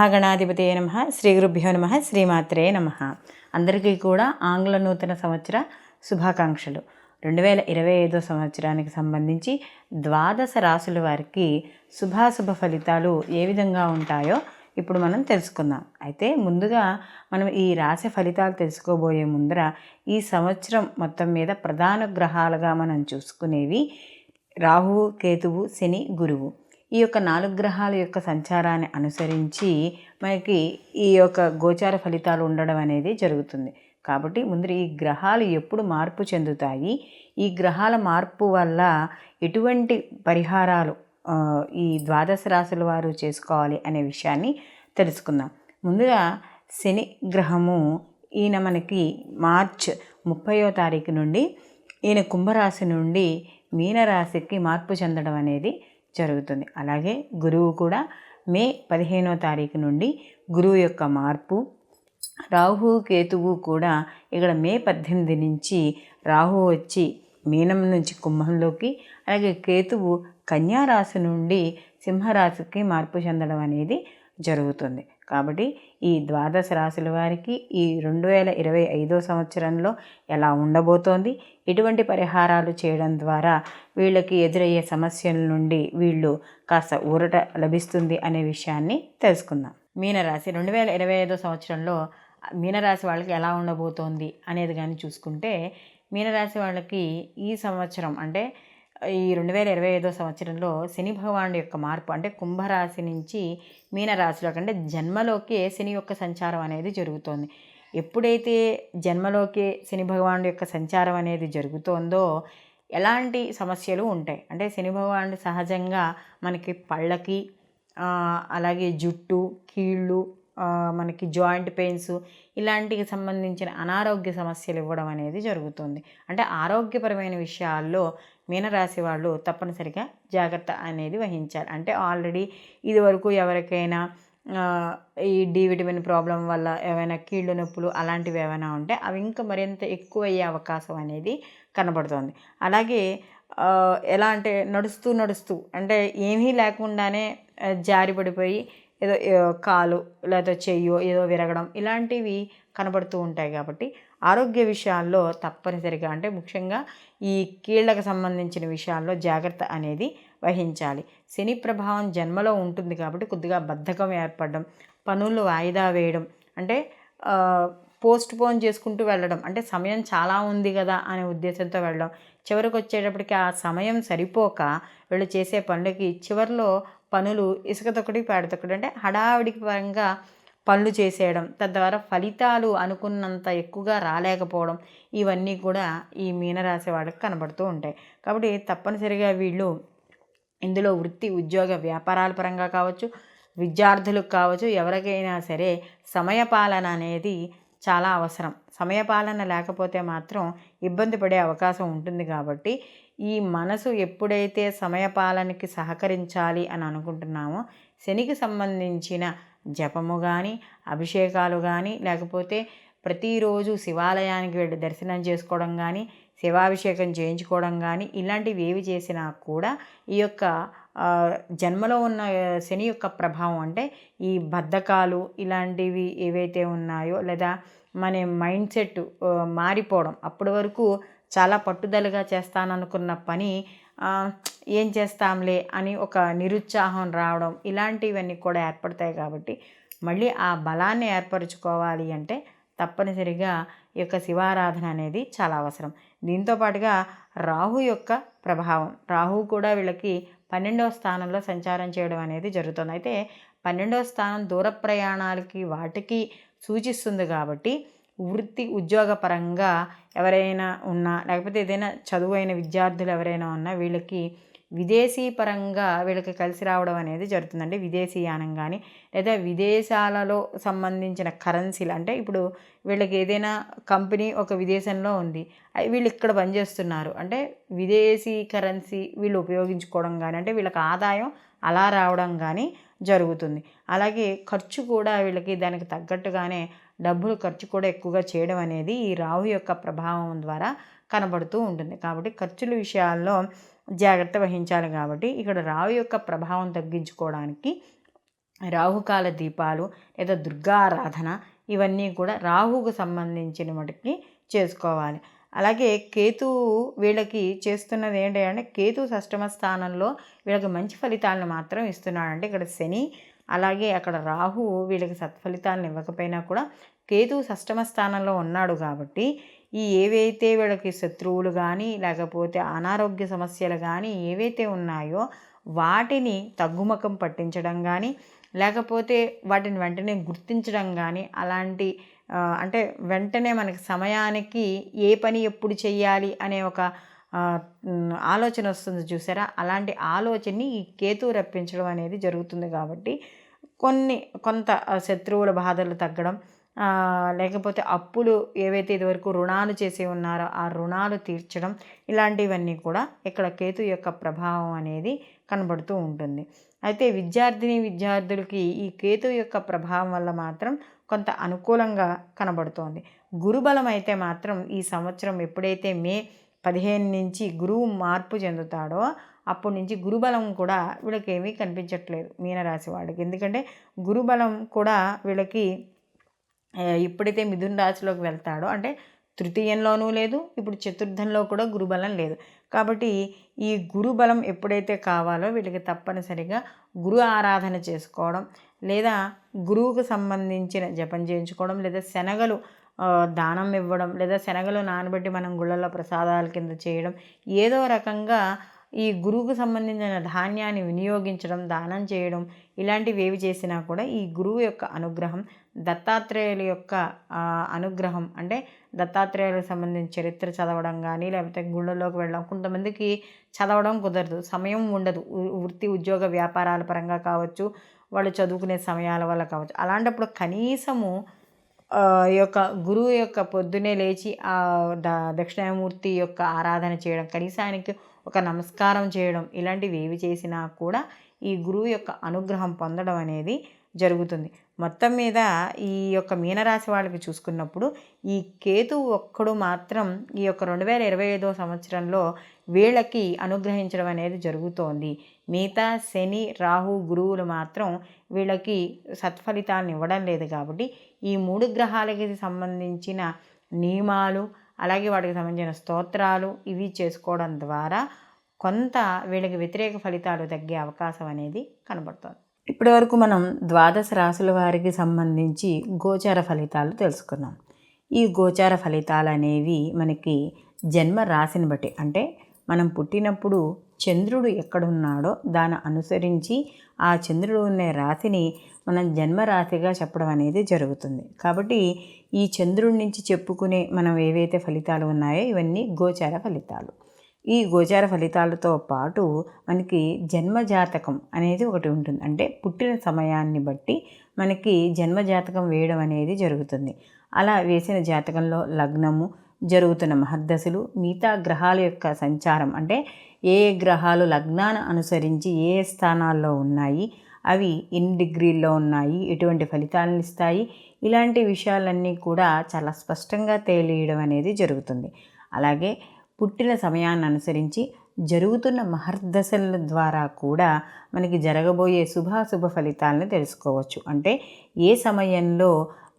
మహాగణాధిపతే నమ. శ్రీ గురుభ్యో నమ. శ్రీమాత్రే నమ. అందరికీ కూడా ఆంగ్ల నూతన సంవత్సర శుభాకాంక్షలు. రెండు వేల ఇరవై ఐదో సంవత్సరానికి సంబంధించి ద్వాదశ రాసుల వారికి శుభాశుభ ఫలితాలు ఏ విధంగా ఉంటాయో ఇప్పుడు మనం తెలుసుకుందాం. అయితే ముందుగా మనం ఈ రాశి ఫలితాలు తెలుసుకోబోయే ముందర ఈ సంవత్సరం మొత్తం మీద ప్రధాన గ్రహాలుగా మనం చూసుకునేవి రాహువు కేతువు శని గురువు. ఈ యొక్క నాలుగు గ్రహాల యొక్క సంచారాన్ని అనుసరించి మనకి ఈ యొక్క గోచార ఫలితాలు ఉండడం అనేది జరుగుతుంది. కాబట్టి ముందు ఈ గ్రహాలు ఎప్పుడు మార్పు చెందుతాయి? ఈ గ్రహాల మార్పు వల్ల ఎటువంటి పరిహారాలు ఈ ద్వాదశ రాశుల వారు చేసుకోవాలి అనే విషయాన్ని తెలుసుకుందాం. ముందుగా శని గ్రహము ఈయన మనకి మార్చ్ ముప్పయో తారీఖు నుండి ఈయన కుంభరాశి నుండి మీనరాశికి మార్పు చెందడం అనేది జరుగుతుంది. అలాగే గురువు కూడా మే పదిహేనో తారీఖు నుండి గురువు యొక్క మార్పు రాహు కేతువు కూడా ఇక్కడ మే పద్దెనిమిది నుంచి రాహు వచ్చి మీనం నుంచి కుంభంలోకి అలాగే కేతువు కన్యారాశి నుండి సింహరాశికి మార్పు చెందడం అనేది జరుగుతుంది. కాబట్టి ఈ ద్వాదశ రాశుల వారికి ఈ రెండు వేల ఇరవై ఐదో సంవత్సరంలో ఎలా ఉండబోతోంది? ఇటువంటి పరిహారాలు చేయడం ద్వారా వీళ్ళకి ఎదురయ్యే సమస్యల నుండి వీళ్ళు కాస్త ఊరట లభిస్తుంది అనే విషయాన్ని తెలుసుకుందాం. మీనరాశి రెండు వేల ఇరవై ఐదో సంవత్సరంలో మీనరాశి వాళ్ళకి ఎలా ఉండబోతోంది అనేది కానీ చూసుకుంటే మీనరాశి వాళ్ళకి ఈ సంవత్సరం అంటే ఈ రెండు వేల ఇరవై ఐదో సంవత్సరంలో శని భగవానుడు యొక్క మార్పు అంటే కుంభరాశి నుంచి మీనరాశిలోకి అంటే జన్మలోకి శని యొక్క సంచారం అనేది జరుగుతోంది. ఎప్పుడైతే జన్మలోకి శని భగవానుడు యొక్క సంచారం అనేది జరుగుతోందో ఎలాంటి సమస్యలు ఉంటాయి? అంటే శని భగవానుడు సహజంగా మనకి పళ్ళకి అలాగే జుట్టు కీళ్ళు మనకి జాయింట్ పెయిన్స్ ఇలాంటికి సంబంధించిన అనారోగ్య సమస్యలు ఇవ్వడం అనేది జరుగుతుంది. అంటే ఆరోగ్యపరమైన విషయాల్లో మీనరాశి వాళ్ళు తప్పనిసరిగా జాగ్రత్త అనేది వహించాలి. అంటే ఆల్రెడీ ఇది వరకు ఎవరికైనా ఈ డి విటమిన్ ప్రాబ్లం వల్ల ఏమైనా కీళ్ళు నొప్పులు అలాంటివి ఏమైనా ఉంటే అవి ఇంకా మరింత ఎక్కువ అయ్యే అవకాశం అనేది కనబడుతోంది. అలాగే ఎలా అంటే నడుస్తూ నడుస్తూ అంటే ఏమీ లేకుండానే జారి పడిపోయి ఏదో కాలు లేదా చెయ్యో ఏదో విరగడం ఇలాంటివి కనబడుతూ ఉంటాయి కాబట్టి ఆరోగ్య విషయాల్లో తప్పనిసరిగా అంటే ముఖ్యంగా ఈ కీళ్ళకు సంబంధించిన విషయాల్లో జాగ్రత్త అనేది వహించాలి. శని ప్రభావం జన్మలో ఉంటుంది కాబట్టి కొద్దిగా బద్ధకం ఏర్పడడం పనులు వాయిదా వేయడం అంటే పోస్ట్ పోన్ చేసుకుంటూ వెళ్ళడం అంటే సమయం చాలా ఉంది కదా అనే ఉద్దేశంతో వెళ్ళడం చివరికి వచ్చేటప్పటికి ఆ సమయం సరిపోక వీళ్ళు చేసే పనులకి చివరిలో పనులు ఇసుకతొక్కటి పేడతొక్కటి అంటే హడావిడికి పరంగా పనులు చేసేయడం తద్వారా ఫలితాలు అనుకున్నంత ఎక్కువగా రాలేకపోవడం ఇవన్నీ కూడా ఈ మీనరాశి వాళ్ళకి కనబడుతూ ఉంటాయి. కాబట్టి తప్పనిసరిగా వీళ్ళు ఇందులో వృత్తి ఉద్యోగ వ్యాపారాల పరంగా కావచ్చు విద్యార్థులకు కావచ్చు ఎవరికైనా సరే సమయపాలన అనేది చాలా అవసరం. సమయపాలన లేకపోతే మాత్రం ఇబ్బంది పడే అవకాశం ఉంటుంది కాబట్టి ఈ మనసు ఎప్పుడైతే సమయపాలనకి సహకరించాలి అని అనుకుంటున్నామో శనికి సంబంధించిన జపము కానీ అభిషేకాలు కానీ లేకపోతే ప్రతిరోజు శివాలయానికి వెళ్ళి దర్శనం చేసుకోవడం కానీ శివాభిషేకం చేయించుకోవడం కానీ ఇలాంటివి ఏవి చేసినా కూడా ఈ యొక్క జన్మలో ఉన్న శని యొక్క ప్రభావం అంటే ఈ బద్ధకాలు ఇలాంటివి ఏవైతే ఉన్నాయో లేదా మన మైండ్ సెట్ మారిపోవడం. అప్పటి వరకు చాలా పట్టుదలగా చేస్తాననుకున్న పని ఏం చేస్తాంలే అని ఒక నిరుత్సాహం రావడం ఇలాంటివన్నీ కూడా ఏర్పడతాయి కాబట్టి మళ్ళీ ఆ బలాన్ని ఏర్పరచుకోవాలి అంటే తప్పనిసరిగా ఈ యొక్క శివారాధన అనేది చాలా అవసరం. దీంతో పాటుగా రాహు యొక్క ప్రభావం రాహు కూడా వీళ్ళకి పన్నెండవ స్థానంలో సంచారం చేయడం అనేది జరుగుతుంది. అయితే పన్నెండవ స్థానం దూర ప్రయాణాలకి వాటికి సూచిస్తుంది కాబట్టి వృత్తి ఉద్యోగపరంగా ఎవరైనా ఉన్నా లేకపోతే ఏదైనా చదువైన విద్యార్థులు ఎవరైనా ఉన్నా వీళ్ళకి విదేశీ పరంగా వీళ్ళకి కలిసి రావడం అనేది జరుగుతుందండి. విదేశీయానం కానీ లేదా విదేశాలలో సంబంధించిన కరెన్సీలు అంటే ఇప్పుడు వీళ్ళకి ఏదైనా కంపెనీ ఒక విదేశంలో ఉంది వీళ్ళు ఇక్కడ పనిచేస్తున్నారు అంటే విదేశీ కరెన్సీ వీళ్ళు ఉపయోగించుకోవడం కానీ అంటే వీళ్ళకి ఆదాయం అలా రావడం కానీ జరుగుతుంది. అలాగే ఖర్చు కూడా వీళ్ళకి దానికి తగ్గట్టుగానే డబ్బులు ఖర్చు కూడా ఎక్కువగా చేయడం అనేది ఈ రాహు యొక్క ప్రభావం ద్వారా కనబడుతూ ఉంటుంది. కాబట్టి ఖర్చుల విషయాల్లో జాగ్రత్త వహించాలి కాబట్టి ఇక్కడ రావు యొక్క ప్రభావం తగ్గించుకోవడానికి రాహుకాల దీపాలు లేదా దుర్గారాధన ఇవన్నీ కూడా రాహుకు సంబంధించిన మటుకి చేసుకోవాలి. అలాగే కేతు వీళ్ళకి చేస్తున్నది ఏంటి అంటే కేతు షష్టమ స్థానంలో వీళ్ళకి మంచి ఫలితాలను మాత్రం ఇస్తున్నాడు అంటే ఇక్కడ శని అలాగే అక్కడ రాహు వీళ్ళకి సత్ఫలితాలను ఇవ్వకపోయినా కూడా కేతు షష్టమ స్థానంలో ఉన్నాడు కాబట్టి ఈ ఏవైతే వీళ్ళకి శత్రువులు కానీ లేకపోతే అనారోగ్య సమస్యలు కానీ ఏవైతే ఉన్నాయో వాటిని తగ్గుముఖం పట్టించడం కానీ లేకపోతే వాటిని వెంటనే గుర్తించడం కానీ అలాంటి అంటే వెంటనే మనకి సమయానికి ఏ పని ఎప్పుడు చేయాలి అనే ఒక ఆలోచన వస్తుంది చూసారా? అలాంటి ఆలోచనని ఈ కేతు రప్పించడం అనేది జరుగుతుంది కాబట్టి కొన్ని కొంత శత్రువుల బాధలు తగ్గడం లేకపోతే అప్పులు ఏవైతే ఇదివరకు రుణాలు చేసి ఉన్నారో ఆ రుణాలు తీర్చడం ఇలాంటివన్నీ కూడా ఇక్కడ కేతు యొక్క ప్రభావం అనేది కనబడుతూ ఉంటుంది. అయితే విద్యార్థిని విద్యార్థులకి ఈ కేతు యొక్క ప్రభావం వల్ల మాత్రం కొంత అనుకూలంగా కనబడుతోంది. గురుబలం అయితే మాత్రం ఈ సంవత్సరం ఎప్పుడైతే మే పదిహేను నుంచి గురువు మార్పు చెందుతాడో అప్పటి నుంచి గురుబలం కూడా వీళ్ళకి ఏమీ కనిపించట్లేదు మీనరాశి వాడికి ఎందుకంటే గురుబలం కూడా వీళ్ళకి ఎప్పుడైతే మిథున రాశిలోకి వెళ్తాడో అంటే తృతీయంలోనూ లేదు ఇప్పుడు చతుర్థంలో కూడా గురుబలం లేదు. కాబట్టి ఈ గురుబలం ఎప్పుడైతే కావాలో వీళ్ళకి తప్పనిసరిగా గురు ఆరాధన చేసుకోవడం లేదా గురువుకు సంబంధించిన జపం చేయించుకోవడం లేదా శనగలు దానం ఇవ్వడం లేదా శనగలు నానబెట్టి మనం గుళ్ళల్లో ప్రసాదాల కింద చేయడం ఏదో రకంగా ఈ గురువుకు సంబంధించిన ధాన్యాన్ని వినియోగించడం దానం చేయడం ఇలాంటివి ఏవి చేసినా కూడా ఈ గురువు యొక్క అనుగ్రహం దత్తాత్రేయుల యొక్క అనుగ్రహం. అంటే దత్తాత్రేయులకు సంబంధించిన చరిత్ర చదవడం కానీ లేకపోతే గుళ్ళలోకి వెళ్ళడం కొంతమందికి చదవడం కుదరదు. సమయం ఉండదు. వృత్తి ఉద్యోగ వ్యాపారాల పరంగా కావచ్చు వాళ్ళు చదువుకునే సమయాల వల్ల కావచ్చు. అలాంటప్పుడు కనీసము ఈ యొక్క గురువు యొక్క పొద్దునే లేచి ఆ దక్షిణామూర్తి యొక్క ఆరాధన చేయడం కనీసానికి ఒక నమస్కారం చేయడం ఇలాంటివి ఏవి చేసినా కూడా ఈ గురువు యొక్క అనుగ్రహం పొందడం అనేది జరుగుతుంది. మొత్తం మీద ఈ యొక్క మీనరాశి వాళ్ళకి చూసుకున్నప్పుడు ఈ కేతు ఒక్కడు మాత్రం ఈ యొక్క రెండు వేల ఇరవై ఐదో సంవత్సరంలో వీళ్ళకి అనుగ్రహించడం అనేది జరుగుతోంది. మిగతా శని రాహు గురువులు మాత్రం వీళ్ళకి సత్ఫలితాలను ఇవ్వడం లేదు కాబట్టి ఈ మూడు గ్రహాలకి సంబంధించిన నియమాలు అలాగే వాటికి సంబంధించిన స్తోత్రాలు ఇవి చేసుకోవడం ద్వారా కొంత వీళ్ళకి వ్యతిరేక ఫలితాలు తగ్గే అవకాశం అనేది కనబడుతుంది. ఇప్పటి వరకు మనం ద్వాదశ రాసుల వారికి సంబంధించి గోచార ఫలితాలు తెలుసుకున్నాం. ఈ గోచార ఫలితాలు అనేవి మనకి జన్మ రాశిని బట్టి అంటే మనం పుట్టినప్పుడు చంద్రుడు ఎక్కడున్నాడో దాన్ని అనుసరించి ఆ చంద్రుడు ఉన్న రాశిని మనం జన్మరాశిగా చెప్పడం అనేది జరుగుతుంది. కాబట్టి ఈ చంద్రుడి నుంచి చెప్పుకునే మనం ఏవైతే ఫలితాలు ఉన్నాయో ఇవన్నీ గోచార ఫలితాలు. ఈ గోచార ఫలితాలతో పాటు మనకి జన్మజాతకం అనేది ఒకటి ఉంటుంది. అంటే పుట్టిన సమయాన్ని బట్టి మనకి జన్మజాతకం వేయడం అనేది జరుగుతుంది. అలా వేసిన జాతకంలో లగ్నము జరుగుతున్న మహర్దశలు మిగతా గ్రహాల యొక్క సంచారం అంటే ఏ గ్రహాలు లగ్నాన్ని అనుసరించి ఏ స్థానాల్లో ఉన్నాయి అవి ఎన్ని డిగ్రీల్లో ఉన్నాయి ఎటువంటి ఫలితాలను ఇస్తాయి ఇలాంటి విషయాలన్నీ కూడా చాలా స్పష్టంగా తెలియడం అనేది జరుగుతుంది. అలాగే పుట్టిన సమయాన్ని అనుసరించి జరుగుతున్న మహర్దశల ద్వారా కూడా మనకి జరగబోయే శుభాశుభ ఫలితాలను తెలుసుకోవచ్చు. అంటే ఏ సమయంలో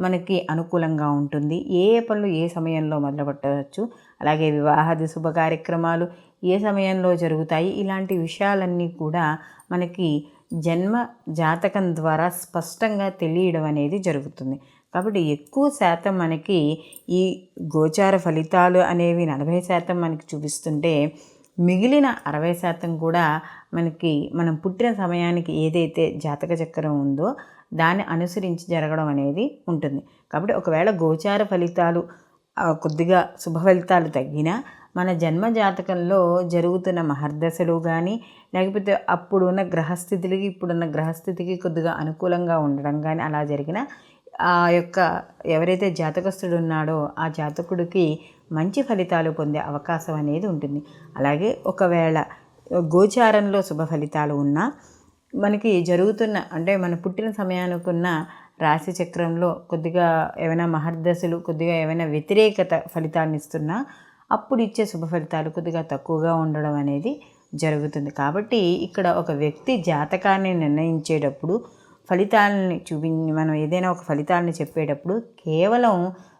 మనకి అనుకూలంగా ఉంటుంది ఏ ఏ పనులు ఏ సమయంలో మొదలుపెట్టవచ్చు అలాగే వివాహాది శుభ కార్యక్రమాలు ఏ సమయంలో జరుగుతాయి ఇలాంటి విషయాలన్నీ కూడా మనకి జన్మ జాతకం ద్వారా స్పష్టంగా తెలియడం అనేది జరుగుతుంది. కాబట్టి ఎక్కువ శాతం మనకి ఈ గోచార ఫలితాలు అనేవి నలభై శాతం మనకి చూపిస్తుంటే మిగిలిన అరవై శాతం కూడా మనకి మనం పుట్టిన సమయానికి ఏదైతే జాతక చక్రం ఉందో దాన్ని అనుసరించి జరగడం అనేది ఉంటుంది. కాబట్టి ఒకవేళ గోచార ఫలితాలు కొద్దిగా శుభ ఫలితాలు తగ్గినా మన జన్మ జాతకంలో జరుగుతున్న మహర్దశలు కానీ లేకపోతే అప్పుడున్న గ్రహస్థితులకి ఇప్పుడున్న గ్రహస్థితికి కొద్దిగా అనుకూలంగా ఉండడం కానీ అలా జరిగిన ఆ యొక్క ఎవరైతే జాతకస్తుడు ఉన్నాడో ఆ జాతకుడికి మంచి ఫలితాలు పొందే అవకాశం అనేది ఉంటుంది. అలాగే ఒకవేళ గోచారంలో శుభ ఫలితాలు ఉన్నా మనకి జరుగుతున్న అంటే మన పుట్టిన సమయానికి ఉన్న రాశి చక్రంలో కొద్దిగా ఏమైనా మహర్దశలు కొద్దిగా ఏమైనా వ్యతిరేకత ఫలితాన్ని ఇస్తున్నా అప్పుడు ఇచ్చే శుభ ఫలితాలు కొద్దిగా తక్కువగా ఉండడం అనేది జరుగుతుంది. కాబట్టి ఇక్కడ ఒక వ్యక్తి జాతకాన్ని నిర్ణయించేటప్పుడు ఫలితాలని చూపి మనం ఏదైనా ఒక ఫలితాలను చెప్పేటప్పుడు కేవలం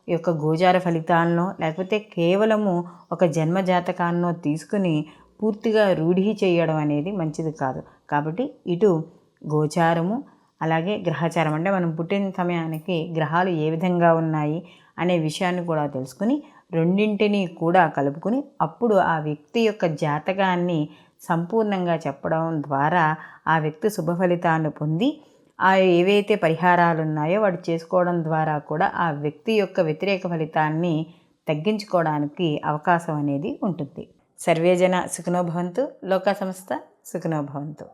ఈ యొక్క గోచార ఫలితాలను లేకపోతే కేవలము ఒక జన్మ జాతకాన్నో తీసుకుని పూర్తిగా రూఢి చేయడం అనేది మంచిది కాదు. కాబట్టి ఇటు గోచారము అలాగే గ్రహచారం అంటే మనం పుట్టిన సమయానికి గ్రహాలు ఏ విధంగా ఉన్నాయి అనే విషయాన్ని కూడా తెలుసుకుని రెండింటినీ కూడా కలుపుకొని అప్పుడు ఆ వ్యక్తి యొక్క జాతకాన్ని సంపూర్ణంగా చెప్పడం ద్వారా ఆ వ్యక్తి శుభ ఫలితాన్ని పొంది ఆ ఏవైతే పరిహారాలు ఉన్నాయో వాడు చేసుకోవడం ద్వారా కూడా ఆ వ్యక్తి యొక్క వ్యతిరేక ఫలితాన్ని తగ్గించుకోవడానికి అవకాశం అనేది ఉంటుంది. సర్వేజన సుఖనోభవంతు లోక సంస్థ సుఖనోభవంతు